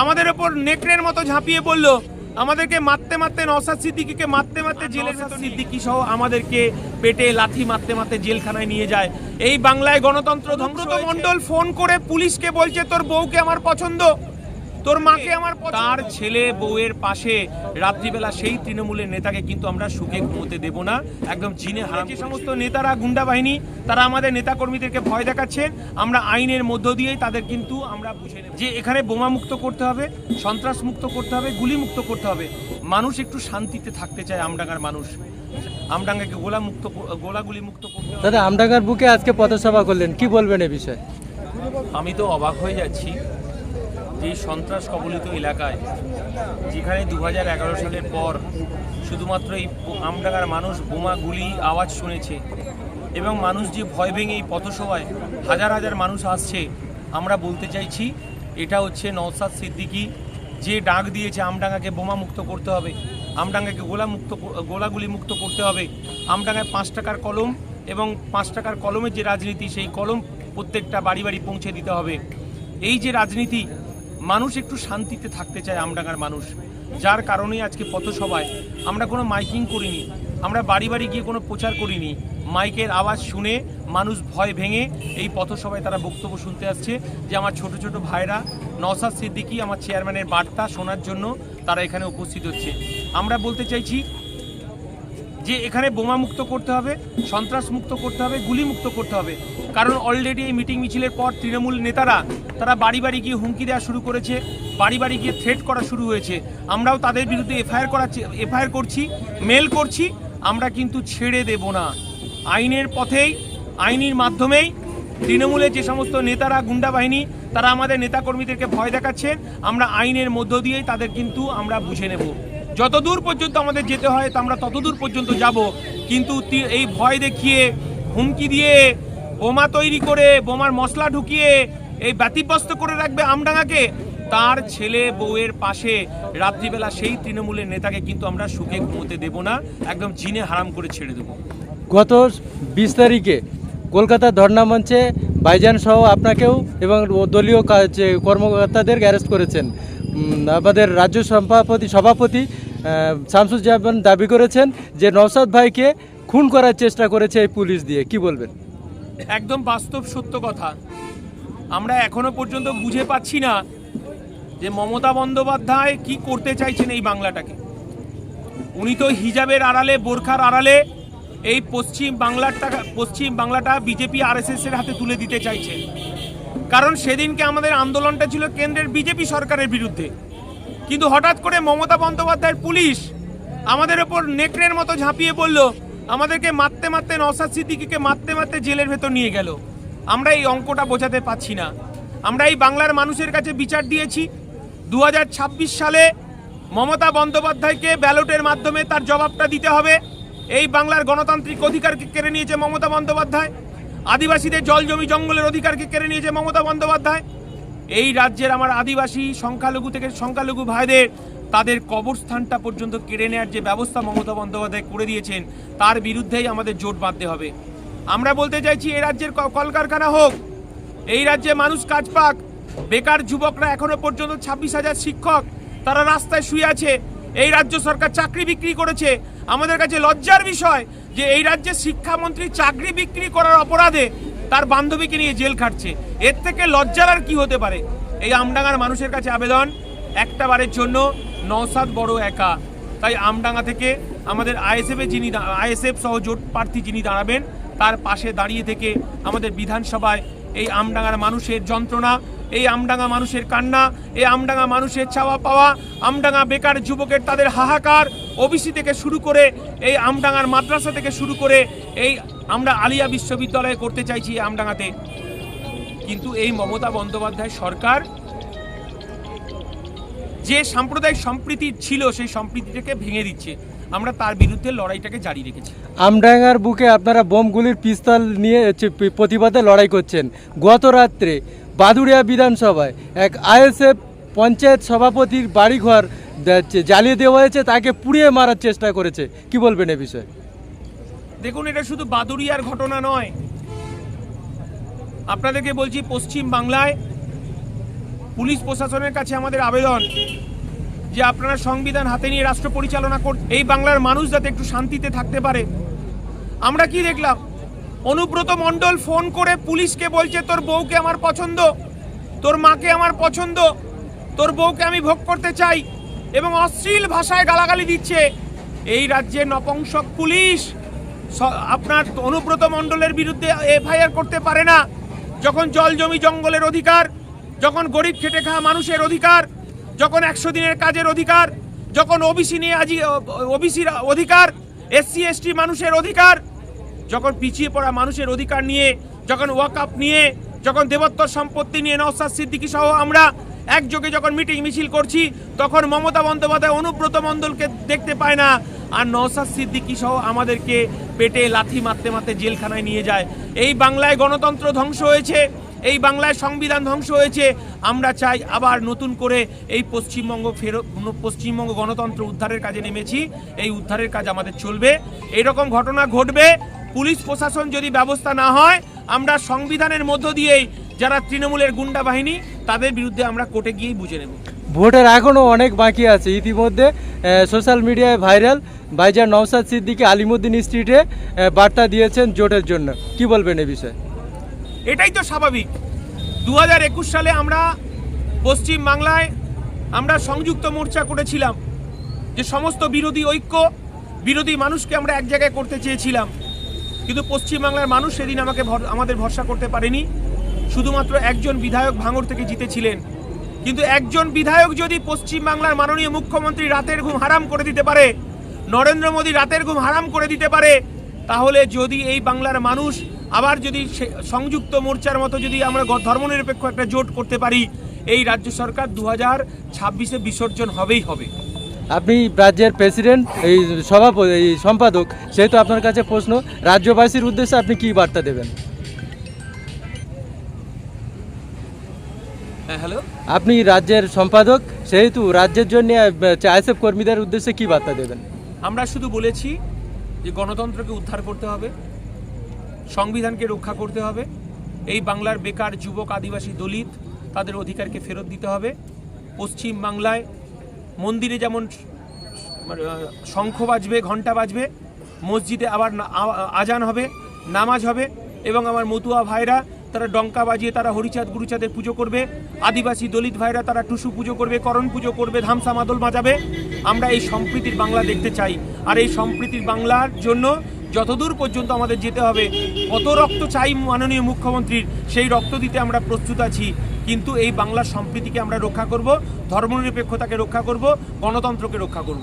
আমাদের ওপর নেকড়ের মতো ঝাঁপিয়ে পড়ল। আমাদেরকে মারতে মারতে নসাদ সিদ্দিকিকে মারতে মারতে জেলের ভেতর সিদ্দিকি সহ আমাদেরকে পেটে লাথি মারতে মারতে জেলখানায় নিয়ে যায়। এই বাংলায় গণতন্ত্র ধ্বংস মন্ডল ফোন করে পুলিশকে বলছে তোর বউকে আমার পছন্দ। তোর মাকে আমার তার ছেলে বউয়ের পাশে রাত্রিবেলা সেই তৃণমূলের নেতাকে কিন্তু আমরা সুখে ঘুমোতে দেব না। একদম জিনে হারাম যে সমস্ত নেতারা গুন্ডা বাহিনী তারা আমাদের নেতা কর্মীদেরকে ভয় দেখাচ্ছেন। আমরা আইনের মধ্য দিয়েই তাদের কিন্তু আমরা বুঝে নেব। যে এখানে বোমা মুক্ত করতে হবে সন্ত্রাস মুক্ত করতে হবে গুলি মুক্ত করতে হবে। মানুষ একটু শান্তিতে থাকতে চায় আমডাঙ্গার মানুষ। আমডাঙ্গাকে গোলা মুক্ত গোলাগুলি মুক্ত করতে হবে। দাদা আমডাঙ্গার বুকে আজকে পথসভা করলেন কি বলবেন এ বিষয়ে? আমি তো অবাক হয়ে যাচ্ছি। এই সন্ত্রাস কবলিত এলাকায়, যেখানে দু সালের পর শুধুমাত্র এই আমডাঙ্গার মানুষ বোমা গুলি আওয়াজ শুনেছে এবং মানুষ যে ভয় ভেঙে এই পথসভায় হাজার হাজার মানুষ আসছে, আমরা বলতে চাইছি এটা হচ্ছে নওসাদ সিদ্দিকী যে ডাক দিয়েছে আমডাঙ্গাকে বোমা মুক্ত করতে হবে, আমডাঙ্গাকে গোলা মুক্ত গোলাগুলি মুক্ত করতে হবে। আমডাঙ্গায় পাঁচ টাকার কলম এবং পাঁচ টাকার কলমের যে রাজনীতি, সেই কলম প্রত্যেকটা বাড়ি বাড়ি পৌঁছে দিতে হবে। এই যে রাজনীতি মানুষ একটু শান্তিতে থাকতে চায় আমডাঙ্গার মানুষ। যার কারণেই আজকে পথসভায় আমরা কোনো মাইকিং করিনি, আমরা বাড়ি বাড়ি গিয়ে কোনো প্রচার করিনি। মাইকের আওয়াজ শুনে মানুষ ভয় ভেঙে এই পথসভায় তারা বক্তব্য শুনতে আসছে যে আমার ছোট ছোট ভাইরা নওসাদ সিদ্দিকী, আমার চেয়ারম্যানের বার্তা শোনার জন্য তারা এখানে উপস্থিত হচ্ছে। আমরা বলতে চাইছি যে এখানে বোমা মুক্ত করতে হবে সন্ত্রাস মুক্ত করতে হবে গুলি মুক্ত করতে হবে। কারণ অলরেডি এই মিটিং মিছিলের পর তৃণমূল নেতারা, তারা বাড়ি বাড়ি গিয়ে হুমকি দেওয়া শুরু করেছে, বাড়ি বাড়ি গিয়ে থ্রেট করা শুরু হয়েছে। আমরাও তাদের বিরুদ্ধে এফআইআর করা এফআইআর করছি মেল করছি, আমরা কিন্তু ছেড়ে দেব না। আইনের পথেই, আইনের মাধ্যমেই তৃণমূলের যে সমস্ত নেতারা গুন্ডা বাহিনী, তারা আমাদের নেতাকর্মীদেরকে ভয় দেখাচ্ছেন, আমরা আইনের মধ্য দিয়েই তাদের কিন্তু আমরা বুঝে নেব। যতদূর পর্যন্ত আমাদের যেতে হয়, তা আমরা ততদূর পর্যন্ত যাব। কিন্তু এই ভয় দেখিয়ে, হুমকি দিয়ে, বোমা তৈরি করে, বোমার মশলা ঢুকিয়ে, এই ব্যতিব্যস্ত করে রাখবে আমডাঙ্গাকে, তার ছেলে বউয়ের পাশে রাত্রিবেলা সেই তৃণমূলের নেতাকে কিন্তু আমরা সুখে ঘুমোতে দেব না, একদম জিনে হারাম করে ছেড়ে দেবো। গত বিশ তারিখে কলকাতা ধর্ণা মঞ্চে বাইজান সহ আপনাকেও এবং দলীয় কর্মকর্তাদের অ্যারেস্ট করেছেন। আমাদের রাজ্য সভাপতি সভাপতি শামসুজ্জামান দাবি করেছেন যে নওসাদ ভাইকে খুন করার চেষ্টা করেছে এই পুলিশ দিয়ে। কি বলবেন? একদম বাস্তব সত্য কথা। আমরা এখনও পর্যন্ত বুঝে পাচ্ছি না যে মমতা বন্দ্যোপাধ্যায় কি করতে চাইছেন এই বাংলাটাকে। উনি তো হিজাবের আড়ালে, বোরখার আড়ালে এই পশ্চিম বাংলাটা পশ্চিম বাংলাটা বিজেপি আরএসএস এর হাতে তুলে দিতে চাইছেন কারণ সেদিনকে আমাদের আন্দোলনটা ছিল কেন্দ্রের বিজেপি সরকারের বিরুদ্ধে। কিন্তু হঠাৎ করে মমতা বন্দ্যোপাধ্যায়ের পুলিশ আমাদের ওপর নেকড়ের মতো ঝাঁপিয়ে পড়ল। আমাদেরকে মারতে মারতে নওসাদ সিদ্দিকিকে মারতে মারতে জেলের ভেতর নিয়ে গেল। আমরা এই অঙ্কটা বোঝাতে পাচ্ছি না। আমরা এই বাংলার মানুষের কাছে বিচার দিয়েছি। দু হাজার ছাব্বিশ সালে মমতা বন্দ্যোপাধ্যায়কে ব্যালটের মাধ্যমে তার জবাবটা দিতে হবে। এই বাংলার গণতান্ত্রিক অধিকারকে কেড়ে নিয়েছে মমতা বন্দ্যোপাধ্যায়। আদিবাসীদের জল জমি জঙ্গলের অধিকারকে কেড়ে নিয়েছে মমতা বন্দ্যোপাধ্যায়। এই রাজ্যের আমার আদিবাসী সংখ্যালঘু থেকে সংখ্যালঘু ভাইদের তাদের কবরস্থানটা পর্যন্ত কেড়ে নেওয়ার যে ব্যবস্থা মমতা বন্দ্যোপাধ্যায় করে দিয়েছেন, তার বিরুদ্ধেই আমাদের জোট বাঁধতে হবে। আমরা বলতে চাইছি এই রাজ্যের কলকারখানা হোক, এই রাজ্যে মানুষ কাজ পাক, বেকার যুবকরা এখনও পর্যন্ত ছাব্বিশ হাজার শিক্ষক, তারা রাস্তায় শুয়ে আছে, এই রাজ্য সরকার চাকরি বিক্রি করেছে। আমাদের কাছে লজ্জার বিষয় যে এই রাজ্যের শিক্ষামন্ত্রী চাকরি বিক্রি করার অপরাধে তার বান্ধবীকে নিয়ে জেল খাটছে। এর থেকে লজ্জার আর কি হতে পারে? এই আমডাঙ্গার মানুষের কাছে আবেদন একটা বারের জন্য নসাদ বড় একা। তাই আমডাঙ্গা থেকে আমাদের আইএসএফে যিনি আইএসএফ সহ জোট প্রার্থী যিনি দাঁড়াবেন, তার পাশে দাঁড়িয়ে থেকে আমাদের বিধানসভায় এই আমডাঙ্গার মানুষের যন্ত্রণা এই আমডাঙ্গা মানুষের কান্না, এই আমডাঙ্গা মানুষের চাওয়া পাওয়া, আমডাঙ্গা বেকার যুবকের তাদের হাহাকার, ওবিসি থেকে শুরু করে এই আমডাঙ্গার মাদ্রাসা থেকে শুরু করে এই আমরা আলিয়া বিশ্ববিদ্যালয়ে করতে চাইছি আমডাঙ্গাতে। কিন্তু এই মমতা বন্দ্যোপাধ্যায় সরকার যে সাম্প্রদায়িক সম্প্রীতি ছিল সেই সম্প্রীতিটাকে ভেঙে দিচ্ছে। আমরা তার বিরুদ্ধে লড়াইটাকে জারি রেখেছি। আমডাঙ্গার বুকে আপনারা বোমগুলির পিস্তল নিয়ে প্রতিবাদে লড়াই করছেন। গত রাত্রে বাদুড়িয়া বিধানসভায় এক আইএসএফ পঞ্চায়েত সভাপতির বাড়িঘর জ্বালিয়ে দেওয়া হয়েছে, তাকে পুড়িয়ে মারার চেষ্টা করেছে। কি বলবেন এ বিষয়ে? দেখুন, এটা শুধু বাদুড়িয়ার ঘটনা নয়। আপনাদেরকে বলছি, পশ্চিম বাংলায় পুলিশ প্রশাসনের কাছে আমাদের আবেদন যে আপনারা সংবিধান হাতে নিয়ে রাষ্ট্র পরিচালনা কর এই বাংলার মানুষ যাতে একটু শান্তিতে থাকতে পারে। আমরা কি দেখলাম? অনুব্রত মণ্ডল ফোন করে পুলিশকে বলছে, তোর বউকে আমার পছন্দ। তোর মাকে আমার পছন্দ। তোর বউকে আমি ভোগ করতে চাই। এবং অশ্লীল ভাষায় গালাগালি দিচ্ছে। এই রাজ্যে নপংসক পুলিশ আপনার অনুব্রত মণ্ডলের বিরুদ্ধে এফআইআর করতে পারে না। যখন জল জমি জঙ্গলের অধিকার, যখন গরিব খেটে খাওয়া মানুষের অধিকার, যখন একশো দিনের কাজের অধিকার, যখন ওবিসি নিয়ে আজি ওবিসির অধিকার, এসসি, এসটি মানুষের অধিকার যখন পিছিয়ে পড়া মানুষের অধিকার নিয়ে, যখন ওয়াকআপ নিয়ে, যখন দেবত্বর সম্পত্তি নিয়ে নওসাদ সিদ্দিকী সহ আমরা একযোগে যখন মিটিং মিছিল করছি, তখন মমতা বন্দ্যোপাধ্যায় অনুব্রত মণ্ডলকে দেখতে পায় না। আর নওসাদ সিদ্দিকী সহ আমাদেরকে পেটে লাথি মারতে মারতে জেলখানায় নিয়ে যায়। এই বাংলায় গণতন্ত্র ধ্বংস হয়েছে, এই বাংলায় সংবিধান ধ্বংস হয়েছে। আমরা চাই আবার নতুন করে এই পশ্চিমবঙ্গ ফেরত পশ্চিমবঙ্গ গণতন্ত্র উদ্ধারের কাজে নেমেছি। এই উদ্ধারের কাজ আমাদের চলবে। এরকম ঘটনা ঘটবে পুলিশ প্রশাসন যদি ব্যবস্থা না হয় আমরা সংবিধানের মধ্য দিয়েই যারা তৃণমূলের গুন্ডা বাহিনী তাদের বিরুদ্ধে আমরা কোর্টে গিয়েই বুঝে নেব। ভোটের এখনও অনেক বাকি আছে। ইতিমধ্যে সোশ্যাল মিডিয়ায় ভাইরাল ভাইজান নওসাদ সিদ্দিকী আলিমুদ্দিন স্ট্রিটে বার্তা দিয়েছেন জোটের জন্য। কি বলবেন এ বিষয়ে? এটাই তো স্বাভাবিক। দু একুশ সালে আমরা পশ্চিম বাংলায় আমরা সংযুক্ত মোর্চা করেছিলাম। যে সমস্ত বিরোধী ঐক্য বিরোধী মানুষকে আমরা এক জায়গায় করতে চেয়েছিলাম। কিন্তু পশ্চিমবাংলার মানুষ সেদিন আমাকে আমাদের ভরসা করতে পারেনি। শুধুমাত্র একজন বিধায়ক ভাঙড় থেকে জিতেছিলেন। কিন্তু একজন বিধায়ক যদি পশ্চিমবাংলার মাননীয় মুখ্যমন্ত্রী রাতের ঘুম হারাম করে দিতে পারে, নরেন্দ্র মোদী রাতের ঘুম হারাম করে দিতে পারে, তাহলে যদি এই বাংলার মানুষ আবার যদি সংযুক্ত মোর্চার মতো যদি আমরা ধর্মনিরপেক্ষ একটা জোট করতে পারি, এই রাজ্য সরকার দু হাজার ছাব্বিশে বিসর্জন হবেই হবে। আপনি রাজ্যের প্রেসিডেন্ট এই সভাপতি এই সম্পাদক সেহেতু আপনার কাছে প্রশ্ন রাজ্যবাসীর উদ্দেশ্যে আপনি কি বার্তা দেবেন? হ্যাঁ হ্যালো আপনি রাজ্যের সম্পাদক সেহেতু রাজ্যের জন্য আইএসএফ কর্মীদের উদ্দেশ্যে কি বার্তা দেবেন? আমরা শুধু বলেছি যে গণতন্ত্রকে উদ্ধার করতে হবে সংবিধানকে রক্ষা করতে হবে এই বাংলার বেকার যুবক আদিবাসী দলিত তাদের অধিকারকে ফেরত দিতে হবে পশ্চিম বাংলায় মন্দিরে যেমন মানে, শঙ্খ বাজবে ঘণ্টা বাজবে মসজিদে আবার আজান হবে নামাজ হবে এবং আমার মতুয়া ভাইরা তারা ডঙ্কা বাজিয়ে তারা হরিচাঁদ গুরুচাঁদের পুজো করবে আদিবাসী দলিত ভাইরা তারা টুসু পুজো করবে করণ পুজো করবে ধামসা মাদল বাজাবে। আমরা এই সম্প্রীতির বাংলা দেখতে চাই। আর এই সম্প্রীতির বাংলার জন্য যতদূর পর্যন্ত আমাদের যেতে হবে কত রক্ত চাই মাননীয় মুখ্যমন্ত্রীর সেই রক্ত দিতে আমরা প্রস্তুত আছি। কিন্তু এই বাংলার সম্প্রীতিকে আমরা রক্ষা করব ধর্মনিরপেক্ষতাকে রক্ষা করব গণতন্ত্রকে রক্ষা করব।